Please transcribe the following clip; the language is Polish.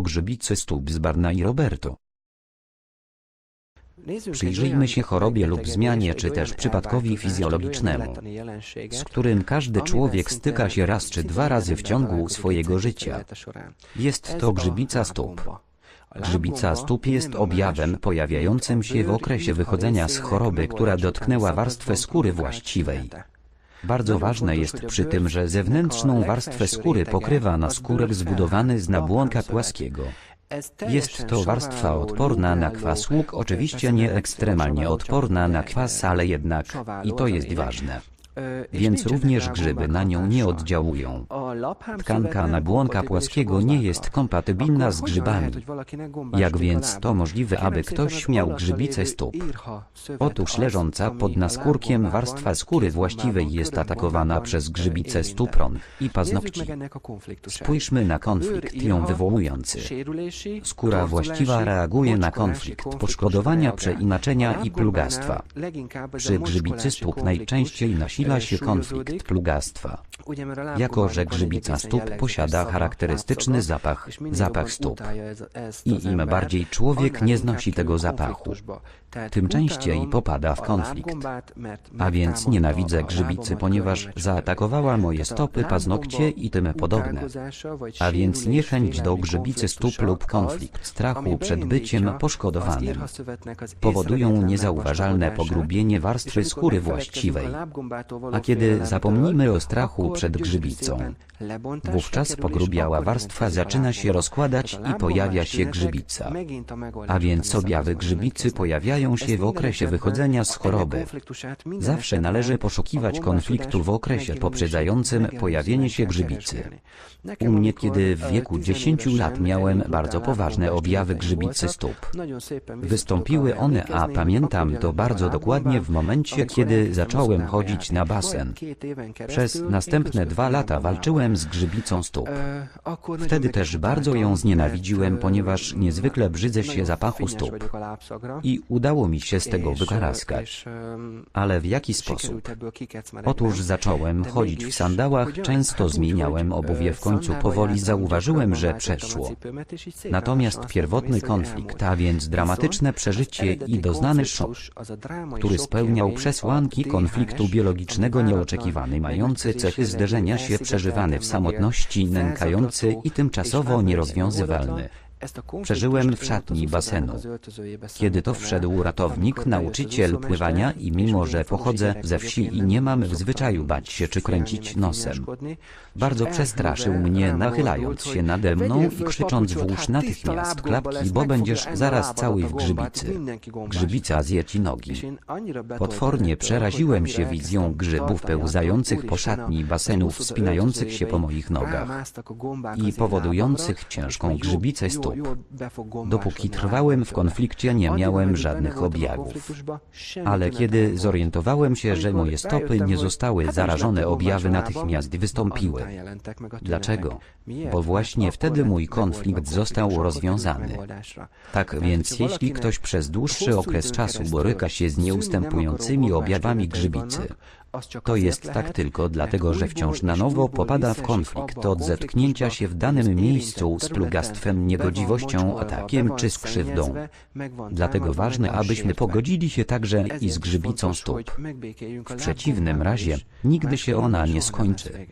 po grzybicy stóp z Barna i Roberto. Przyjrzyjmy się chorobie lub zmianie, czy też przypadkowi fizjologicznemu, z którym każdy człowiek styka się raz czy dwa razy w ciągu swojego życia. Jest to grzybica stóp. Grzybica stóp jest objawem pojawiającym się w okresie wychodzenia z choroby, która dotknęła warstwę skóry właściwej. Bardzo ważne jest przy tym, że zewnętrzną warstwę skóry pokrywa naskórek zbudowany z nabłonka płaskiego. Jest to warstwa odporna na kwas łuk, oczywiście nie ekstremalnie odporna na kwas, ale jednak, i to jest ważne. Więc również grzyby na nią nie oddziałują. Tkanka nabłonka płaskiego nie jest kompatybilna z grzybami. Jak więc to możliwe, aby ktoś miał grzybicę stóp? Otóż leżąca pod naskórkiem warstwa skóry właściwej jest atakowana przez grzybicę stupron i paznokci. Spójrzmy na konflikt ją wywołujący. Skóra właściwa reaguje na konflikt poszkodowania, przeinaczenia i plugastwa. Przy grzybicy stóp najczęściej nasila się konflikt plugastwa. Jako, że grzybica stóp posiada charakterystyczny zapach, zapach stóp. I im bardziej człowiek nie znosi tego zapachu, tym częściej popada w konflikt. A więc nienawidzę grzybicy, ponieważ zaatakowała moje stopy, paznokcie i tym podobne. A więc niechęć do grzybicy stóp lub konflikt strachu przed byciem poszkodowanym powodują niezauważalne pogrubienie warstwy skóry właściwej. A kiedy zapomnimy o strachu przed grzybicą, wówczas pogrubiała warstwa zaczyna się rozkładać i pojawia się grzybica. A więc objawy grzybicy pojawiają się w okresie wychodzenia z choroby. Zawsze należy poszukiwać konfliktu w okresie poprzedzającym pojawienie się grzybicy. U mnie, kiedy w wieku 10 lat miałem bardzo poważne objawy grzybicy stóp. Wystąpiły one, a pamiętam to bardzo dokładnie w momencie, kiedy zacząłem chodzić na basen. Przez następne dwa lata walczyłem z grzybicą stóp. Wtedy też bardzo ją znienawidziłem, ponieważ niezwykle brzydzę się zapachu stóp. I udało mi się z tego wykaraskać. Ale w jaki sposób? Otóż zacząłem chodzić w sandałach, często zmieniałem obuwie, w końcu powoli zauważyłem, że przeszło. Natomiast pierwotny konflikt, a więc dramatyczne przeżycie i doznany szok, który spełniał przesłanki konfliktu biologicznego nieoczekiwany, mający cechy zderzenia się przeżywany w samotności, nękający i tymczasowo nierozwiązywalny. Przeżyłem w szatni basenu. Kiedy to wszedł ratownik, nauczyciel pływania i mimo, że pochodzę ze wsi i nie mam w zwyczaju bać się czy kręcić nosem, bardzo przestraszył mnie nachylając się nade mną i krzycząc włóż natychmiast klapki, bo będziesz zaraz cały w grzybicy. Grzybica zje ci nogi. Potwornie przeraziłem się wizją grzybów pełzających po szatni basenu, wspinających się po moich nogach i powodujących ciężką grzybicę stóp. Dopóki trwałem w konflikcie nie miałem żadnych objawów. Ale kiedy zorientowałem się, że moje stopy nie zostały zarażone, objawy natychmiast wystąpiły. Dlaczego? Bo właśnie wtedy mój konflikt został rozwiązany. Tak więc jeśli ktoś przez dłuższy okres czasu boryka się z nieustępującymi objawami grzybicy, to jest tak tylko dlatego, że wciąż na nowo popada w konflikt od zetknięcia się w danym miejscu z plugastwem, niegodziwością, atakiem czy z krzywdą. Dlatego ważne, abyśmy pogodzili się także i z grzybicą stóp. W przeciwnym razie nigdy się ona nie skończy.